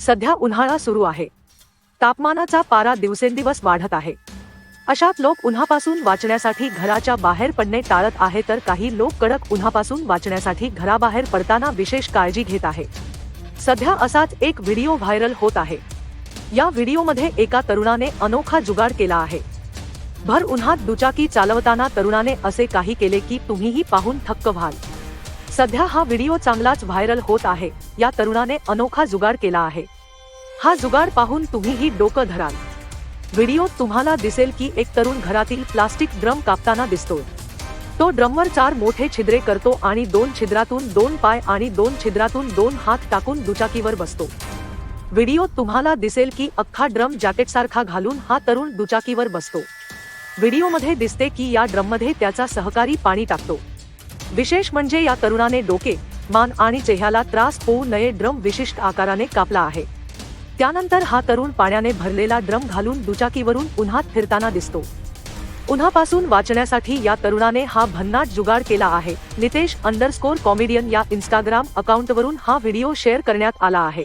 सध्या उन्हाळा सुरू आहे. तापमानाचा पारा दिवसेंदिवस वाढत आहे. अशात लोक उन्हापासून वाचण्यासाठी घराच्या बाहेर पडणे टाळत आहे तर काही लोक कडक उन्हापासून वाचण्यासाठी घराबाहेर पडताना विशेष काळजी घेत आहे. सध्या असाच एक व्हिडिओ व्हायरल होत आहे. या व्हिडिओमध्ये एका तरुणाने अनोखा जुगाड केला आहे. भर उन्हात दुचाकी चालवताना तरुणाने असे काही केले की तुम्हीही पाहून थक्क व्हाल. सध्या हा व्हिडिओ चांगलाच व्हायरल होत आहे. या तरुणाने अनोखा जुगाड केला आहे. हा जुगाड पाहून तुम्हीही डोकं धराल. व्हिडिओत तुम्हाला दिसेल की एक तरुण घरातील प्लास्टिक ड्रम कापताना दिसतो तो ड्रमवर चार मोठे छिद्रे करतो आणि दोन छिद्रातून दोन पाय आणि दोन छिद्रातून दोन हात टाकून दुचाकीवर बसतो. व्हिडिओत तुम्हाला दिसेल की अख्खा ड्रम जॅकेटसारखा घालून हा तरुण दुचाकीवर बसतो. व्हिडिओमध्ये दिसते की या ड्रममध्ये त्याचा सहकारी पाणी टाकतो. विशेष म्हणजे या तरुणाने डोके मान आणि चेहऱ्याला त्रास होऊ नये ड्रम विशिष्ट आकाराने कापला आहे. त्यानंतर हा तरुण पाण्याने भरलेला ड्रम घालून दुचाकीवरून उन्हात फिरताना दिसतो. उन्हापासून वाचण्यासाठी या तरुणाने हा भन्नाट जुगाड केला आहे. नितेश अंडरस्कोर कॉमेडियन या इंस्टाग्राम अकाउंटवरून हा व्हिडिओ शेअर करण्यात आला आहे.